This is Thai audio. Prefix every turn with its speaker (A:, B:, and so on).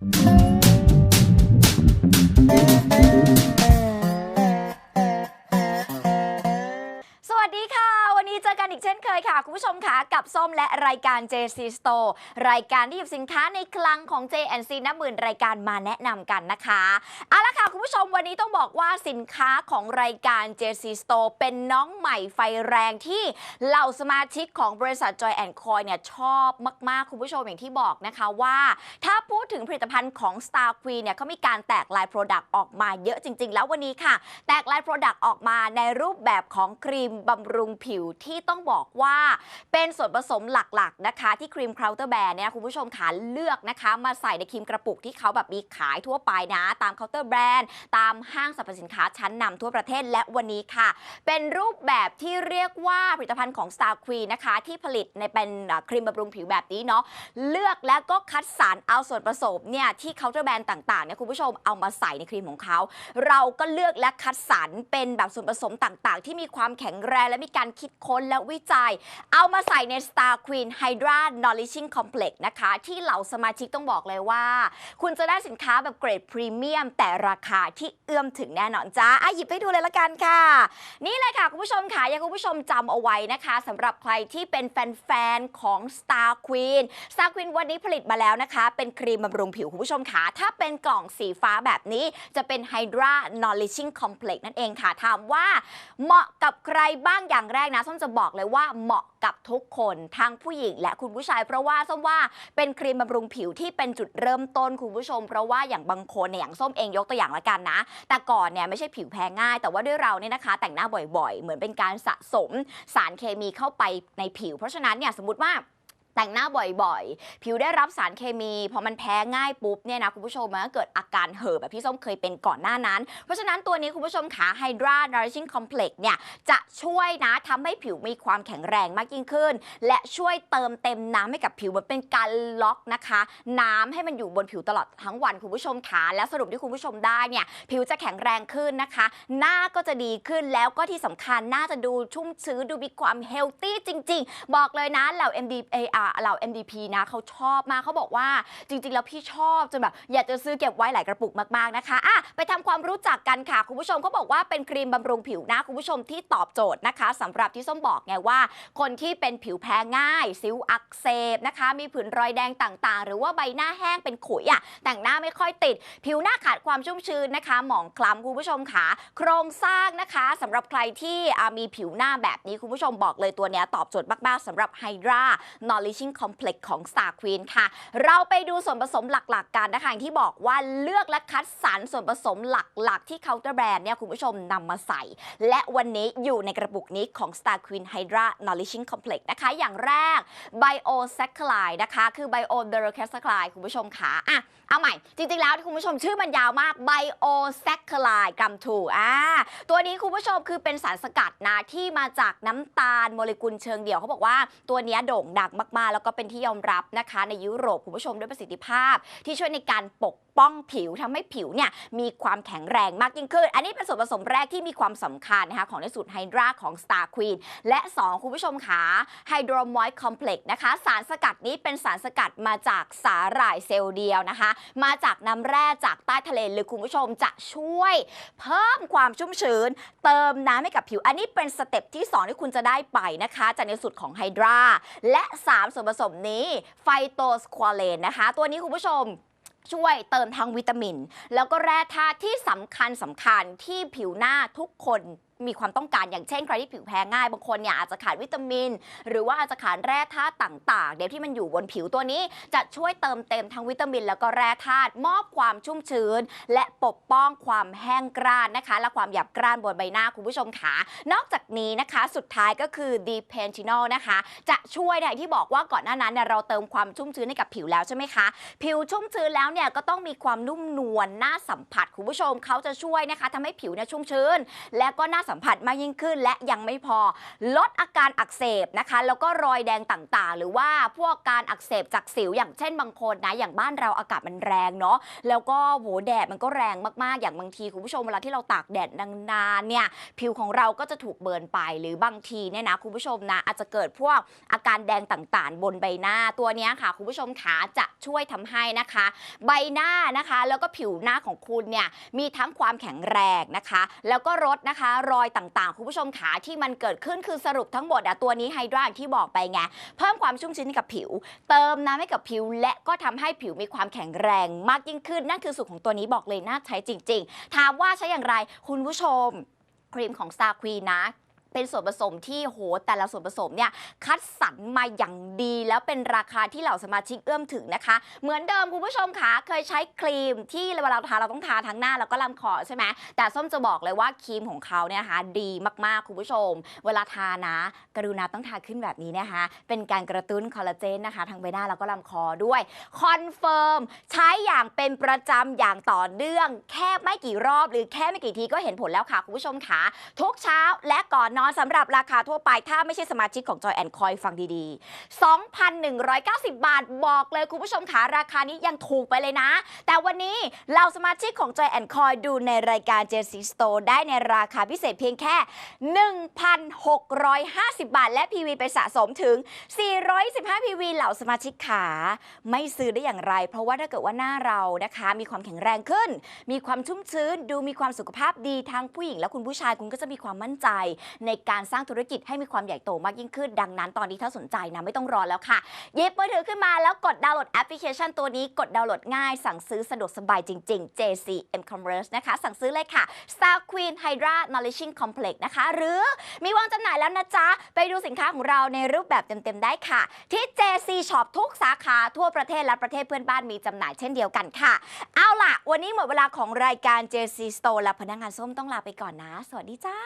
A: ส คุณผู้ชมค่ะกับส้มและรายการ JC Store รายการที่หยิบสินค้าในคลังของ JNC นับหมื่นรายการมาแนะนำกันนะคะเอาละค่ะคุณผู้ชมวันนี้ต้องบอกว่าสินค้าของรายการ JC Store เป็นน้องใหม่ไฟแรงที่เหล่าสมาชิกของบริษัท Joy and Coy เนี่ยชอบมากๆ คุณผู้ชมอย่างที่บอกนะคะว่า ถ้าพูดถึงผลิตภัณฑ์ของ Star Queen เนี่ยเขามีการแตกลาย Product ออกมาเยอะจริง ๆ แล้ววันนี้ค่ะ แตกลาย Product ออกมาในรูปแบบของครีมบำรุงผิวที่ต้องบอกว่าเป็นส่วนผสมหลักๆนะคะที่ครีมเคาน์เตอร์แบรนด์เนี่ยคุณผู้ชมขาเลือกนะคะมาใส่ในครีมกระปุกที่เขาแบบมีขายทั่วไปนะ ตามเคาน์เตอร์แบรนด์ตามห้างสรรพสินค้าชั้นนำทั่วประเทศและวันนี้ค่ะ เป็นรูปแบบที่เรียกว่าผลิตภัณฑ์ของ Star Queen นะคะที่ผลิตในเป็นครีมบำรุงผิวแบบนี้เนาะเลือกแล้วก็คัดสรรเอาส่วนผสมเนี่ยที่เคาน์เตอร์แบรนด์ต่างๆเนี่ยคุณผู้ชมเอามาใส่ในครีมของเขา เราก็เลือกและคัดสรรเป็นแบบส่วนผสมต่างๆ ที่มีความแข็งแรงและมีการคิดค้นและวิจัยเอามาใส่ใน Star Queen Hydra Nourishing Complex นะคะ ที่เหล่าสมาชิกต้องบอกเลยว่า คุณจะได้สินค้าแบบเกรดพรีเมียม แต่ราคาที่เอื้อมถึงแน่นอนจ้าอะหยิบให้ดูเลยละกันค่ะ นี่เลยค่ะ คุณผู้ชมค่ะอยากคุณผู้ชมจำเอาไว้นะคะสำหรับใครที่เป็นแฟนๆ ของ Star Queen Star Queen วันนี้ผลิตมาแล้วนะคะ เป็นครีมบำรุงผิวคุณผู้ชมค่ะถ้าเป็นกล่องสีฟ้าแบบนี้จะเป็น Hydra Nourishing Complex นั่นเองค่ะถามว่าเหมาะกับใครบ้างอย่างแรกนะส้มจะบอกเลยว่าเหมาะ กับทุกคนทั้งผู้หญิงและคุณผู้ชาย เพราะว่าส้มว่าเป็นครีมบำรุงผิวที่เป็นจุดเริ่มต้นคุณผู้ชม เพราะว่าอย่างบางคนเนี่ยอย่างส้มเองยกตัวอย่างละกันนะ แต่ก่อนเนี่ยไม่ใช่ผิวแพ้ง่าย แต่ว่าด้วยเราเนี่ยนะคะ แต่งหน้าบ่อยๆ เหมือนเป็นการสะสมสารเคมีเข้าไปในผิว เพราะฉะนั้นเนี่ยสมมติว่า แต่งหน้าบ่อยๆ ผิวได้รับสารเคมีพอมันแพ้ง่ายปุ๊บเนี่ยนะคุณผู้ชมมันก็เกิดอาการเห่อแบบที่ส้มเคยเป็นก่อนหน้านั้น เพราะฉะนั้นตัวนี้คุณผู้ชมขา Hydra Nourishing Complex เนี่ยจะช่วยนะทำให้ผิวมีความแข็งแรงมากยิ่งขึ้น และช่วยเติมเต็มน้ำให้กับผิวมันเป็นการล็อกนะคะ น้ำให้มันอยู่บนผิวตลอดทั้งวันคุณผู้ชมขาและสรุปที่คุณผู้ชมได้เนี่ยผิวจะแข็งแรงขึ้นนะคะ หน้าก็จะดีขึ้นแล้วก็ที่สำคัญหน้าจะดูชุ่มชื้นดูมีความเฮลตี้จริง ๆ บอกเลยนะเหล่า MD เอ่ออ่าเหล่า MDP นะเขาชอบมากเขาบอกว่าจริง ๆ แล้วพี่ชอบจนแบบอยากจะซื้อเก็บไว้หลายกระปุกมากๆนะคะอะไปทำความรู้จักกันค่ะ คุณผู้ชมเขาบอกว่าเป็นครีมบำรุงผิวหน้าคุณผู้ชมที่ตอบโจทย์นะคะสำหรับที่ส้มบอกไงว่า คนที่เป็นผิวแพ้ง่าย สิวอักเสบนะคะ มีผื่นรอยแดงต่างๆ หรือว่าใบหน้าแห้งเป็นขุยอะแต่งหน้าไม่ค่อยติด ผิวหน้าขาดความชุ่มชื้นนะคะ หมองคล้ำคุณผู้ชมค่ะโครงสร้างนะคะสำหรับใครที่มีผิวหน้าแบบนี้คุณผู้ชมบอกเลยตัวเนี้ยตอบโจทย์มากๆสำหรับ Hydra Nourishing Complex ของ Star Queen ค่ะ เราไปดูส่วนผสมหลักๆกันนะคะอย่างที่บอกว่าเลือกและคัดสรรส่วนผสมหลักๆ ที่เคาน์เตอร์แบรนด์เนี่ยคุณผู้ชมนำมาใส่ และวันนี้อยู่ในกระปุกนี้ของ Star Queen Hydra Nourishing Complex นะคะ อย่างแรก Bio s a c c h a r i d e นะคะ คือ Bio d e r o c a s a c c h a r i d e คุณผู้ชมค่ะอะเอาใหม่ จริงๆแล้วคุณผู้ชมชื่อมันยาวมาก Bio s a c c h a r i d e กัมทูอ่าตัวนี้คุณผู้ชมคือเป็นสารสกัดนะที่มาจากน้ำตาลโมเลกุลเชิงเดี่ยวเขาบอกว่าตัวนี้โด่งดังมากๆแล้วก็เป็นที่ยอมรับนะคะ ในยุโรปคุณผู้ชมด้วยประสิทธิภาพ ที่ช่วยในการปกป้องผิวทำให้ผิวเนี่ยมีความแข็งแรงมากยิ่งขึ้น อันนี้เป็นส่วนผสมแรกที่มีความสำคัญนะคะของในสูตรไฮดราของ Star Queen และ 2 คุณผู้ชมค่ะ Hydro Moist Complex นะคะ สารสกัดนี้เป็นสารสกัดมาจากสาหร่ายเซลล์เดียวนะคะ มาจากน้ำแร่จากใต้ทะเลลึกคุณผู้ชมจะช่วย เพิ่มความชุ่มชื้น เติมน้ำให้กับผิว อันนี้เป็นสเต็ปที่ 2 ที่คุณจะได้ไปนะคะ จากในสูตรของไฮดราและ 3ส่วนผสมนี้ไฟโตสควอเลนนะคะ ตัวนี้คุณผู้ชมช่วยเติมทั้งวิตามิน แล้วก็แร่ธาตุที่สำคัญสำคัญที่ผิวหน้าทุกคน มีความต้องการอย่างเช่นใครที่ผิวแพ้ง่ายบางคนเนี่ยอาจจะขาดวิตามิน หรือว่าอาจจะขาดแร่ธาตุต่างๆ เดี๋ยวที่มันอยู่บนผิวตัวนี้ จะช่วยเติมเต็มทั้งวิตามิน แล้วก็แร่ธาตุมอบความชุ่มชื้น และปกป้องความแห้งกร้านนะคะ และความหยาบกร้านบนใบหน้าคุณผู้ชมขานอกจากนี้นะคะสุดท้ายก็คือ d e p e n t i n o l นะคะ จะช่วยเนี่ยที่บอกว่าก่อนหน้านั้นเนี่ยเราเติมความชุ่มชื้นให้กับผิวแล้วใช่ไหมคะ ผิวชุ่มชื้นแล้วเนี่ยก็ต้องมีความนุ่มนวลน่าสัมผัสคุณผู้ชมเขาจะช่วยนะคะทำให้ผิวเนี่ยชุ่มชื้น และก็น่าสัมผัสมากยิ่งขึ้น และยังไม่พอลดอาการอักเสบนะคะ แล้วก็รอยแดงต่างๆ หรือว่าพวกการอักเสบจากสิวอย่างเช่นบางคนนะอย่างบ้านเราอากาศมันแรงเนาะแล้วก็โหแดดมันก็แรงมากๆ อย่างบางทีคุณผู้ชมเวลาที่เราตากแดดนานๆเนี่ยผิวของเราก็จะถูกเบิร์นไป หรือบางทีเนี่ยนะคุณผู้ชมนะอาจจะเกิดพวกอาการแดงต่างๆ บนใบหน้าตัวนี้ค่ะคุณผู้ชมขาจะช่วยทำให้นะคะ ใบหน้านะคะ แล้วก็ผิวหน้าของคุณเนี่ยมีทั้งความแข็งแรงนะคะ แล้วก็ลดนะคะรอยต่างๆ คุณผู้ชมขาที่มันเกิดขึ้นคือสรุปทั้งหมดอะตัวนี้ไฮดราที่บอกไปไง เพิ่มความชุ่มชื้นให้กับผิว เติมน้ำให้กับผิว และก็ทำให้ผิวมีความแข็งแรงมากยิ่งขึ้น นั่นคือสูตรของตัวนี้บอกเลยน่าใช้จริง ๆ ถามว่าใช้อย่างไรคุณผู้ชมครีมของซาควีนะ เป็นส่วนผสมที่โหแต่ละส่วนผสมเนี่ยคัดสรรมาอย่างดีแล้วเป็นราคาที่เหล่าสมาชิกเอื้อมถึงนะคะ เหมือนเดิมคุณผู้ชมคะเคยใช้ครีมที่เวลาเราทาเราต้องทาทั้งหน้าแล้วก็ลำคอใช่ไหมแต่ส้มจะบอกเลยว่าครีมของเขาเนี่ยนะคะดีมากๆคุณผู้ชม เวลาทานะกรุณาต้องทาขึ้นแบบนี้นะคะ เป็นการกระตุ้นคอลลาเจนนะคะทางใบหน้าแล้วก็ลำคอด้วยคอนเฟิร์มใช้อย่างเป็นประจำอย่างต่อเนื่อง แค่ไม่กี่รอบหรือแค่ไม่กี่ทีก็เห็นผลแล้วค่ะคุณผู้ชมคะทุกเช้าและก่อนนอนสำหรับราคาทั่วไปถ้าไม่ใช่สมาชิกของ Joy and Coy ฟังดีๆ 2,190 บาทบอกเลยคุณผู้ชมค่ะราคานี้ยังถูกไปเลยนะ แต่วันนี้เราสมาชิกของ Joy and Coy ดูในรายการ JC Store ได้ในราคาพิเศษเพียงแค่ 1,650 บาท และ PV ไปสะสมถึง 415 PV เหล่าสมาชิกขา ไม่ซื้อได้อย่างไร เพราะว่าถ้าเกิดว่าหน้าเรานะคะ มีความแข็งแรงขึ้น มีความชุ่มชื้น ดูมีความสุขภาพดีทั้งผู้หญิงและคุณผู้ชายคุณก็จะมีความมั่นใจในในการสร้างธุรกิจให้มีความใหญ่โตมากยิ่งขึ้น ดังนั้นตอนนี้ถ้าสนใจนะไม่ต้องรอแล้วค่ะหยิบมือถือขึ้นมาแล้วกดดาวน์โหลดแอปพลิเคชันตัวนี้กดดาวน์โหลดง่าย สั่งซื้อสะดวกสบายจริง ๆ JCM Commerce นะคะ สั่งซื้อเลยค่ะ Star Queen Hydra Nourishing Complex นะคะ หรือมีวางจำหน่ายแล้วนะจ๊ะ ไปดูสินค้าของเราในรูปแบบเต็ม ๆ ได้ค่ะ ที่ JC Shop ทุกสาขาทั่วประเทศและประเทศเพื่อนบ้านมีจำหน่ายเช่นเดียวกันค่ะ เอาล่ะ วันนี้หมดเวลาของรายการ JC Store และพนักงานส้มต้องลาไปก่อนนะ สวัสดีจ้า